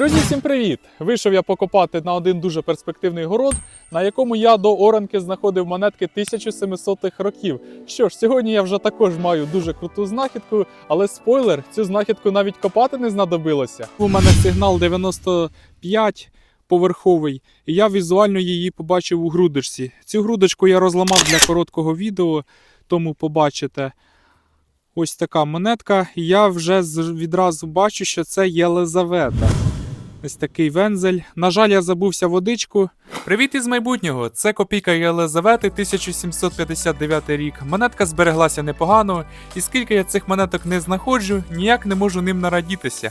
Друзі, всім привіт! Вийшов я покопати на один дуже перспективний город, на якому я до оранки знаходив монетки 1700-х років. Що ж, сьогодні я вже також маю дуже круту знахідку, але спойлер, цю знахідку навіть копати не знадобилося. У мене сигнал 95 поверховий, і я візуально її побачив у грудочці. Цю грудочку я розламав для короткого відео, тому побачите. Ось така монетка, я вже відразу бачу, що це Єлизавета. Ось такий вензель. На жаль, я забувся водичку. Привіт із майбутнього! Це копійка Єлизавети 1759 рік. Монетка збереглася непогано, і скільки я цих монеток не знаходжу, ніяк не можу ним нарадітися.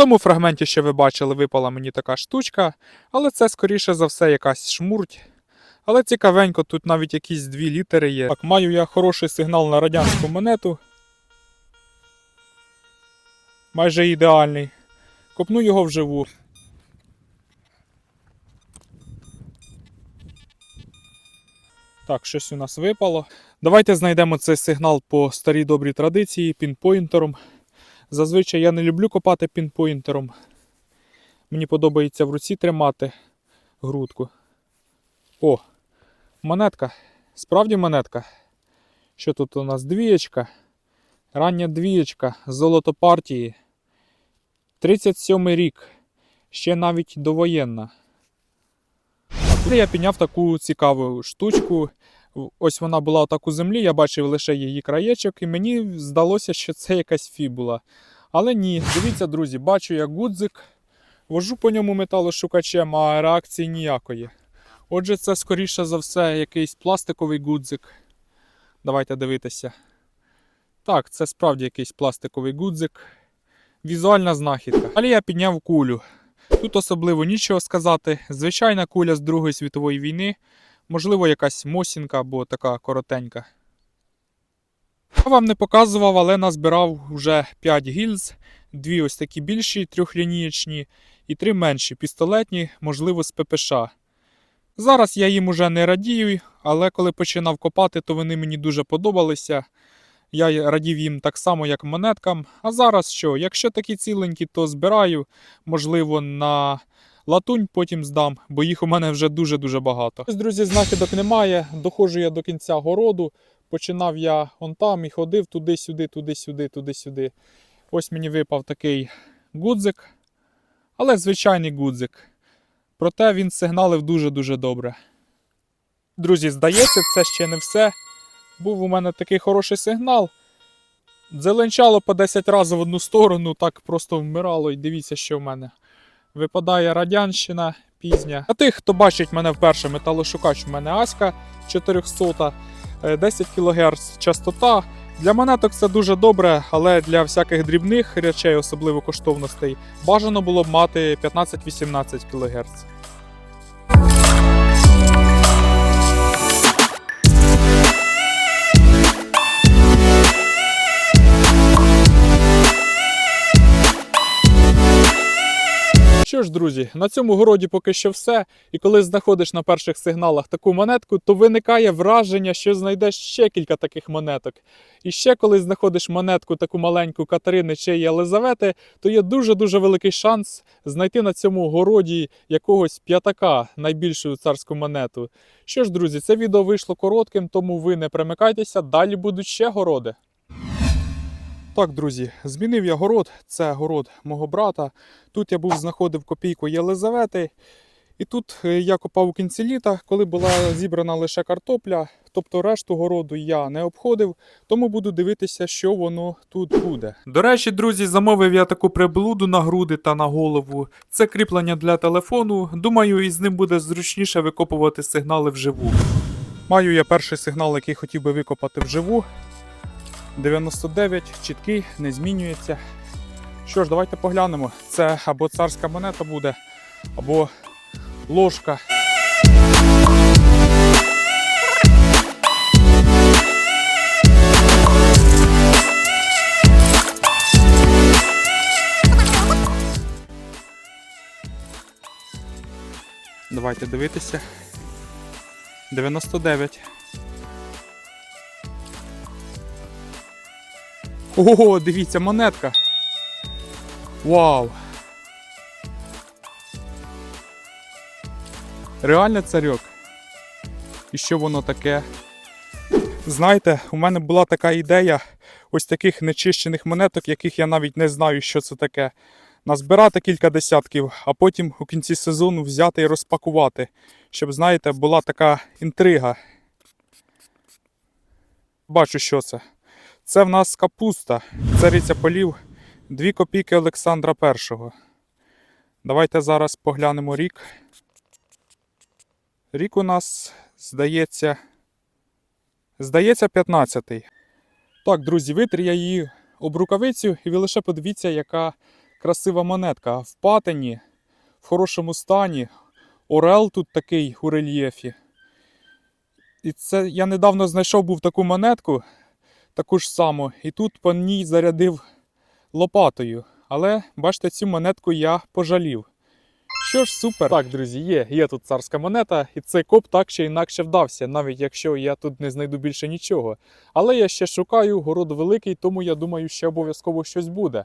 Тому фрагменті, що ви бачили, випала мені така штучка, але це скоріше за все якась шмурть. Але цікавенько, тут навіть якісь дві літери є. Так, маю я хороший сигнал на радянську монету. Майже ідеальний. Копну його вживу. Так, щось у нас випало. Давайте знайдемо цей сигнал по старій добрій традиції пінпойнтером. Зазвичай я не люблю копати пінпойнтером. Мені подобається в руці тримати грудку. О, монетка. Справді монетка. Що тут у нас? Двієчка. Рання двієчка. Золото партії. 37 рік. Ще навіть довоєнна. А тут я підняв таку цікаву штучку. Ось вона була отак у землі, я бачив лише її краєчок, і мені здалося, що це якась фібула. Але ні, дивіться, друзі, бачу я гудзик, вожу по ньому металошукачем, а реакції ніякої. Отже, це скоріше за все якийсь пластиковий гудзик. Давайте дивитися. Так, це справді якийсь пластиковий гудзик. Візуальна знахідка. Але я підняв кулю. Тут особливо нічого сказати. Звичайна куля з Другої світової війни. Можливо, якась мосінка або така коротенька. Я вам не показував, але назбирав вже 5 гільз, дві ось такі більші, трьохлінієчні, і три менші, пістолетні, можливо, з ППШ. Зараз я їм уже не радію, але коли починав копати, то вони мені дуже подобалися. Я радів їм так само, як монеткам. А зараз що? Якщо такі ціленькі, то збираю, можливо, на латунь потім здам, бо їх у мене вже дуже-дуже багато. Ось, друзі, знахідок немає. Доходжу я до кінця городу. Починав я он там і ходив туди-сюди, туди-сюди, туди-сюди. Ось мені випав такий гудзик, але звичайний гудзик. Проте він сигналив дуже-дуже добре. Друзі, здається, це ще не все. Був у мене такий хороший сигнал. Зеленчало по 10 разів в одну сторону, так просто вмирало, і дивіться, що в мене. Випадає радянщина пізня. А тих, хто бачить мене вперше, металошукач у мене Аська 400, е, 10 кГц частота. Для монеток це дуже добре, але для всяких дрібних речей, особливо коштовностей, бажано було б мати 15-18 кГц. Ж, друзі, на цьому городі поки що все. І коли знаходиш на перших сигналах таку монетку, то виникає враження, що знайдеш ще кілька таких монеток. І ще коли знаходиш монетку таку маленьку Катерини чи Єлизавети, то є дуже-дуже великий шанс знайти на цьому городі якогось п'ятака, найбільшу царську монету. Що ж, друзі, це відео вийшло коротким, тому ви не примикайтеся, далі будуть ще городи. Так, друзі, змінив я город. Це город мого брата. Тут я був знаходив копійку Єлизавети. І тут е, я копав у кінці літа, коли була зібрана лише картопля, тобто решту городу я не обходив, тому буду дивитися, що воно тут буде. До речі, друзі, замовив я таку приблуду на груди та на голову. Це кріплення для телефону. Думаю, із ним буде зручніше викопувати сигнали вживу. Маю я перший сигнал, який хотів би викопати вживу. 99, чіткий, не змінюється. Що ж, давайте поглянемо. Це або царська монета буде, або ложка. Давайте дивитися. 99. Ого, дивіться, монетка. Вау. Реально царьок. І що воно таке? Знаєте, у мене була така ідея ось таких нечищених монеток, яких я навіть не знаю, що це таке. Назбирати кілька десятків, а потім у кінці сезону взяти і розпакувати. Щоб, знаєте, була така інтрига. Бачу, що це. Це в нас капуста. Цариця полів 2 копійки Олександра І. Давайте зараз поглянемо рік. Рік у нас, здається, здається, 15-й. Так, друзі, витер я її об рукавицю, і ви лише подивіться, яка красива монетка. В патині, в хорошому стані. Орел тут такий у рельєфі. І це я недавно знайшов був таку монетку, таку ж саму, і тут по ній зарядив лопатою. Але бачите, цю монетку я пожалів. Що ж, супер. Так, друзі, є, є тут царська монета, і цей коп так чи інакше вдався, навіть якщо я тут не знайду більше нічого. Але я ще шукаю, город великий, тому я думаю, ще обов'язково щось буде.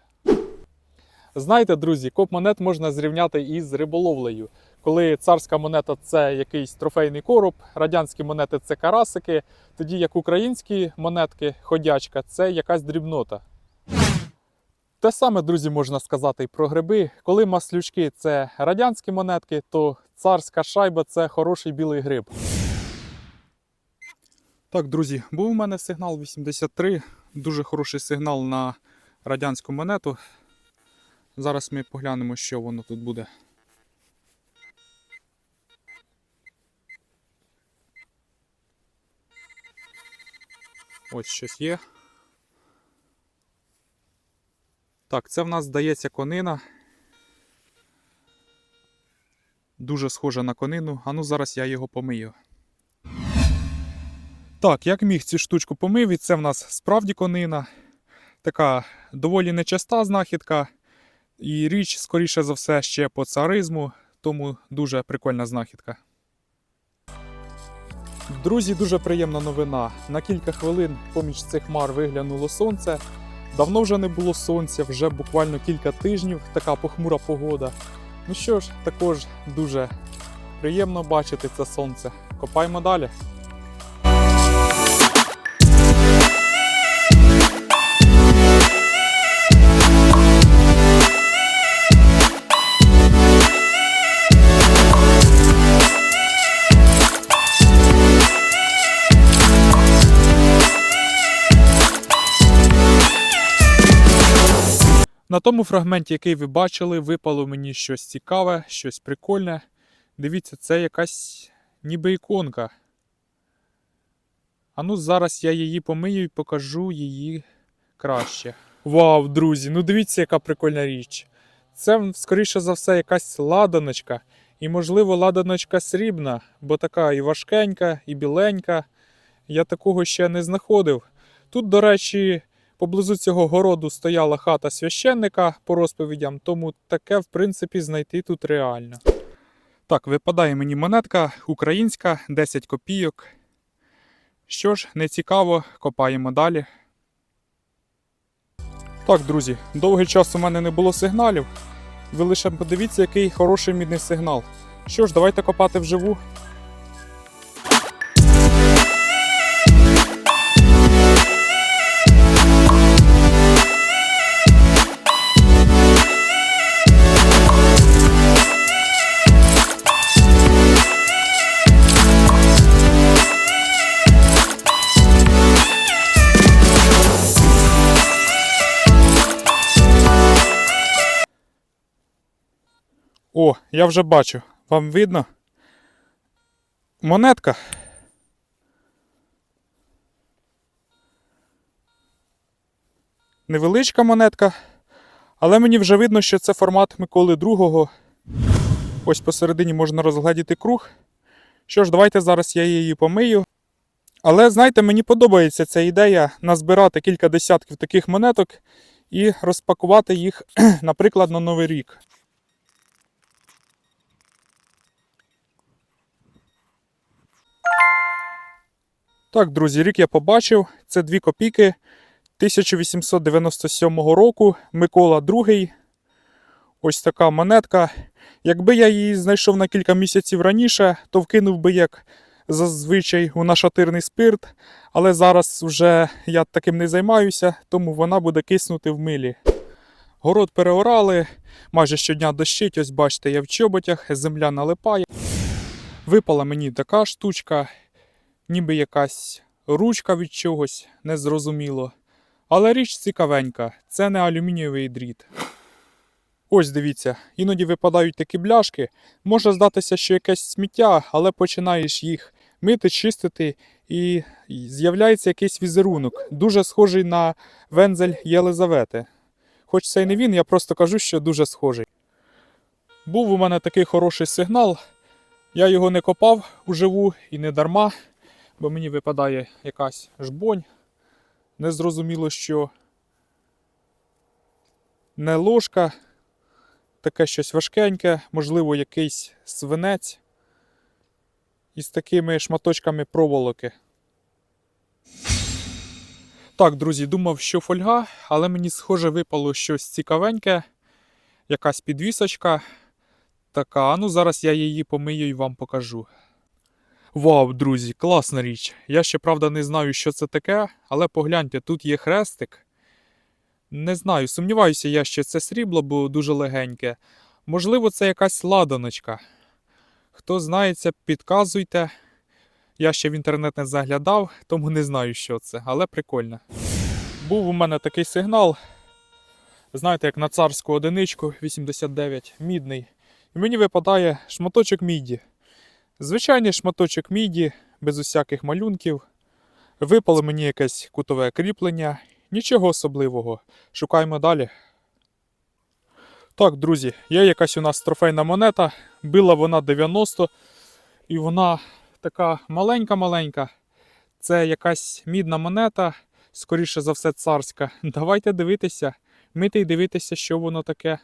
Знаєте, друзі, коп монет можна зрівняти із риболовлею. Коли царська монета це якийсь трофейний короб, радянські монети це карасики, тоді як українські монетки, ходячка, це якась дрібнота. Те саме, друзі, можна сказати і про гриби. Коли маслючки це радянські монетки, то царська шайба це хороший білий гриб. Так, друзі, був у мене сигнал 83. Дуже хороший сигнал на радянську монету. Зараз ми поглянемо, що воно тут буде. Ось щось є. Так, це в нас здається конина. Дуже схоже на конину. А ну зараз я його помию. Так, як міг цю штучку помив, і це в нас справді конина. Така доволі нечаста знахідка. І річ, скоріше за все, ще по царизму, тому дуже прикольна знахідка. Друзі, дуже приємна новина. На кілька хвилин поміж цих хмар виглянуло сонце. Давно вже не було сонця, вже буквально кілька тижнів така похмура погода. Ну що ж, також дуже приємно бачити це сонце. Копаємо далі. Тому фрагменті, який ви бачили, випало мені щось цікаве, щось прикольне. Дивіться, це якась ніби іконка. А ну зараз я її помию і покажу її краще. Вау, друзі! Ну дивіться, яка прикольна річ. Це, скоріше за все, якась ладаночка. І, можливо, ладаночка срібна, бо така і важкенька, і біленька. Я такого ще не знаходив. Тут, до речі, Поблизу цього городу стояла хата священника по розповідям, тому таке, в принципі, знайти тут реально. Так, випадає мені монетка українська, 10 копійок. Що ж, не цікаво, копаємо далі. Так, друзі, довгий час у мене не було сигналів. Ви лише подивіться, який хороший мідний сигнал. Що ж, давайте копати вживу. Я вже бачу. Вам видно? Монетка. Невеличка монетка. Але мені вже видно, що це формат Миколи II. Ось посередині можна розгледіти круг. Що ж, давайте зараз я її помию. Але знаєте, мені подобається ця ідея назбирати кілька десятків таких монеток і розпакувати їх, наприклад, на Новий рік. Так, друзі, рік я побачив. Це 2 копійки 1897 року. Микола II. Ось така монетка. Якби я її знайшов на кілька місяців раніше, то вкинув би як зазвичай у нашатирний спирт. Але зараз вже я таким не займаюся, тому вона буде киснути в милі. Город переорали, майже щодня дощить, ось бачите, я в чоботях, земля налипає. Випала мені така штучка, ніби якась ручка від чогось, незрозуміло. Але річ цікавенька, це не алюмінієвий дріт. Ось дивіться, іноді випадають такі бляшки. Може здатися, що якесь сміття, але починаєш їх мити, чистити, і з'являється якийсь візерунок, дуже схожий на вензель Єлизавети. Хоч це й не він, я просто кажу, що дуже схожий. Був у мене такий хороший сигнал. Я його не копав уживу і не дарма, бо мені випадає якась жбонь. Незрозуміло, що не ложка, таке щось важкеньке, можливо, якийсь свинець із такими шматочками проволоки. Так, друзі, думав, що фольга, але мені схоже випало щось цікавеньке, якась підвісочка. Така, ну зараз я її помию і вам покажу. Вау, друзі, класна річ. Я ще правда не знаю, що це таке, але погляньте, тут є хрестик. Не знаю, сумніваюся я, що це срібло, бо дуже легеньке. Можливо, це якась ладаночка. Хто знається, підказуйте. Я ще в інтернет не заглядав, тому не знаю, що це, але прикольно. Був у мене такий сигнал. Знаєте, як на царську одиничку 89, мідний. І мені випадає шматочок міді. Звичайний шматочок міді, без усяких малюнків. Випало мені якесь кутове кріплення. Нічого особливого. Шукаємо далі. Так, друзі, є якась у нас трофейна монета. Била вона 90, і вона така маленька-маленька. Це якась мідна монета, скоріше за все, царська. Давайте дивитися, мити й дивитися, що воно таке.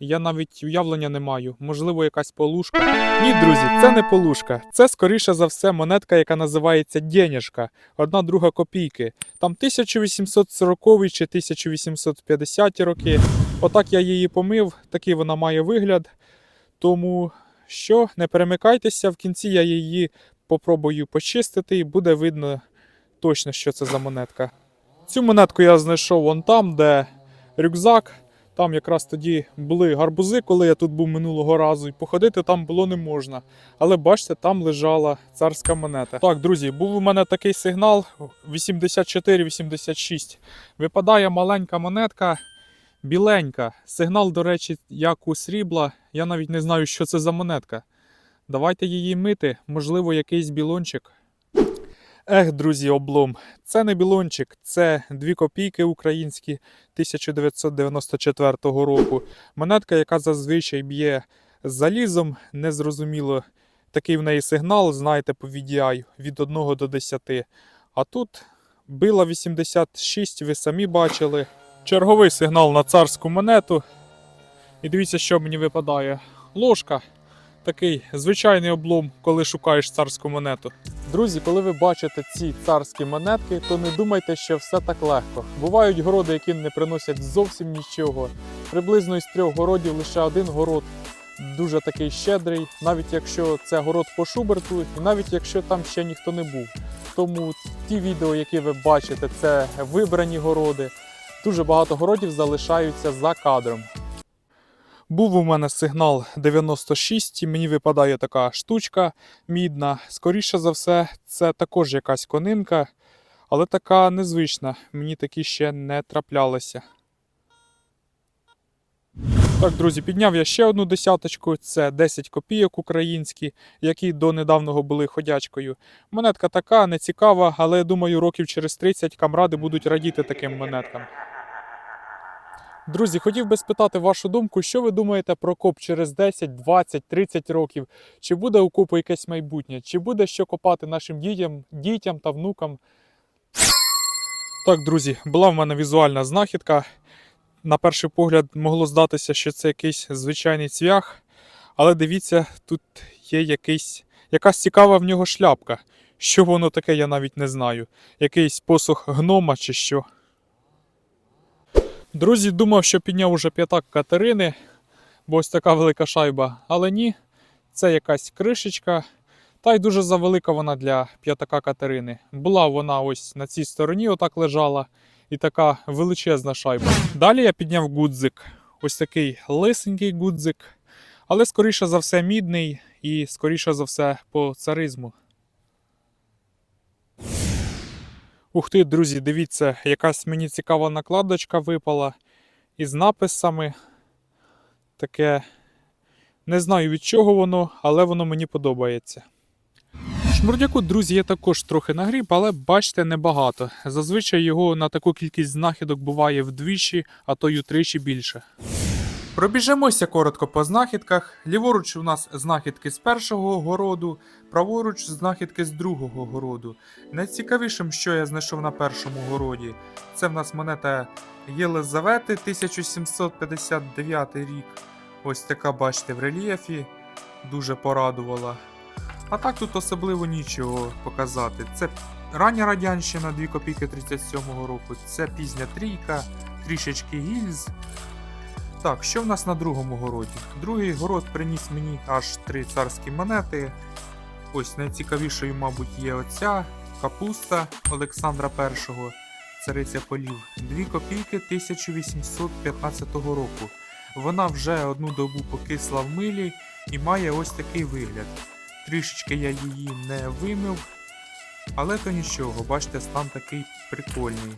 Я навіть уявлення не маю. Можливо, якась полушка. Ні, друзі, це не полушка. Це скоріше за все монетка, яка називається денежка. Одна друга копійки. Там 1840 чи 1850 роки. Отак я її помив, такий вона має вигляд. Тому що, не перемикайтеся, в кінці я її попробую почистити і буде видно точно, що це за монетка. Цю монетку я знайшов вон там, де рюкзак. Там якраз тоді були гарбузи, коли я тут був минулого разу, і походити там було не можна. Але бачите, там лежала царська монета. Так, друзі, був у мене такий сигнал 84-86. Випадає маленька монетка, біленька. Сигнал, до речі, як у срібла. Я навіть не знаю, що це за монетка. Давайте її мити, можливо, якийсь білончик. Ех, друзі, облом. Це не білончик, це 2 копійки українські 1994 року. Монетка, яка зазвичай б'є залізом, незрозуміло. Такий в неї сигнал, знаєте, по VDI від 1 до 10. А тут била 86, ви самі бачили. Черговий сигнал на царську монету. І дивіться, що мені випадає. Ложка. Такий звичайний облом, коли шукаєш царську монету. Друзі, коли ви бачите ці царські монетки, то не думайте, що все так легко. Бувають городи, які не приносять зовсім нічого. Приблизно із трьох городів лише один город дуже такий щедрий, навіть якщо це город по Шуберту, і навіть якщо там ще ніхто не був. Тому ті відео, які ви бачите, це вибрані городи. Дуже багато городів залишаються за кадром. Був у мене сигнал 96, і мені випадає така штучка мідна. Скоріше за все, це також якась конинка, але така незвична. Мені такі ще не траплялися. Так, друзі, підняв я ще одну десяточку. Це 10 копійок українські, які до недавнього були ходячкою. Монетка така, не цікава, але я думаю, років через 30 камради будуть радіти таким монеткам. Друзі, хотів би спитати вашу думку, що ви думаєте про коп через 10, 20, 30 років? Чи буде у копу якесь майбутнє? Чи буде що копати нашим дітям, дітям та внукам? Так, друзі, була в мене візуальна знахідка. На перший погляд могло здатися, що це якийсь звичайний цвях. Але дивіться, тут є якийсь, якась цікава в нього шляпка. Що воно таке, я навіть не знаю. Якийсь посух гнома чи що. Друзі, думав, що підняв уже п'ятак Катерини, бо ось така велика шайба. Але ні, це якась кришечка. Та й дуже завелика вона для п'ятака Катерини. Була вона ось на цій стороні, отак лежала, і така величезна шайба. Далі я підняв гудзик. Ось такий лисенький гудзик, але скоріше за все мідний і скоріше за все по царизму. Ух ти, друзі, дивіться, якась мені цікава накладочка випала із написами. Таке. Не знаю від чого воно, але воно мені подобається. Шмурдяку, друзі, я також трохи нагріб, але бачите, небагато. Зазвичай його на таку кількість знахідок буває вдвічі, а то й утричі більше. Пробіжемося коротко по знахідках. Ліворуч у нас знахідки з першого городу, праворуч знахідки з другого городу. Найцікавішим, що я знайшов на першому городі, це в нас монета Єлизавети 1759 рік. Ось така, бачите, в рельєфі. Дуже порадувала. А так тут особливо нічого показати. Це рання радянщина 2 копійки 37-го року, це пізня трійка, трішечки гільз. Так, що в нас на другому городі? Другий город приніс мені аж три царські монети. Ось найцікавішою, мабуть, є оця капуста Олександра І, цариця полів. 2 копійки 1815 року. Вона вже одну добу покисла в милі і має ось такий вигляд. Трішечки я її не вимив, але то нічого, бачите, стан такий прикольний.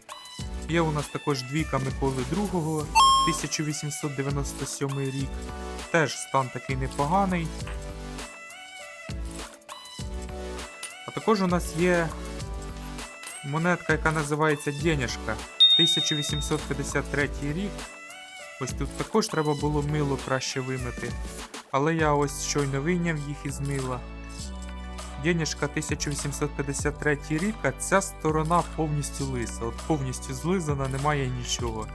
Є у нас також двійка Миколи II, 1897 рік. Теж стан такий непоганий. А також у нас є монетка, яка називається Денежка, 1853 рік. Ось тут також треба було мило краще вимити. Але я ось щойно вийняв їх із мила. Денежка 1853 рік, а ця сторона повністю лиса. От повністю злизана, немає нічого.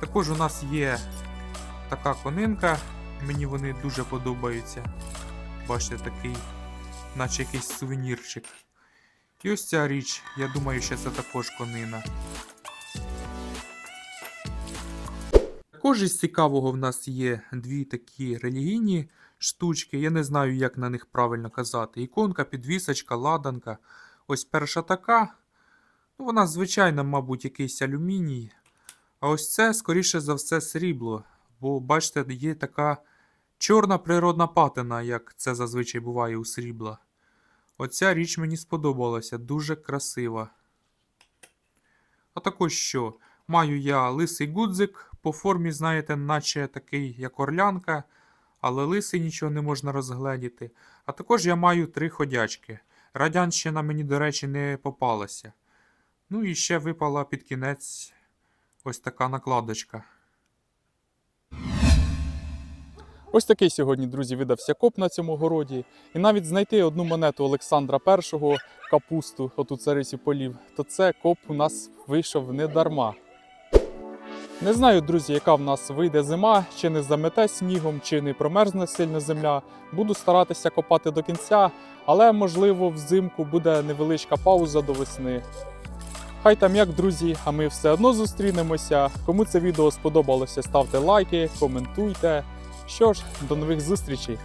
Також у нас є така конинка, мені вони дуже подобаються. Бачите, такий, наче якийсь сувенірчик. І ось ця річ, я думаю, що це також конина. Також із цікавого в нас є дві такі релігійні штучки. Я не знаю, як на них правильно казати. Іконка, підвісочка, ладанка. Ось перша така. Ну, вона, звичайно, мабуть, якийсь алюміній. А ось це, скоріше за все, срібло. Бо, бачите, є така чорна природна патина, як це зазвичай буває у срібла. Оця річ мені сподобалася, дуже красива. А також що? Маю я лисий гудзик, по формі, знаєте, наче такий, як орлянка, але лисий нічого не можна розгледіти. А також я маю три ходячки. Радянщина мені, до речі, не попалася. Ну і ще випала під кінець ось така накладочка. Ось такий сьогодні, друзі, видався коп на цьому городі. І навіть знайти одну монету Олександра І капусту, оту царисі полів, то це коп у нас вийшов не дарма. Не знаю, друзі, яка в нас вийде зима, чи не замете снігом, чи не промерзне сильно земля. Буду старатися копати до кінця, але можливо взимку буде невеличка пауза до весни. Хай там як, друзі, а ми все одно зустрінемося. Кому це відео сподобалося, ставте лайки, коментуйте. Що ж, до нових зустрічей!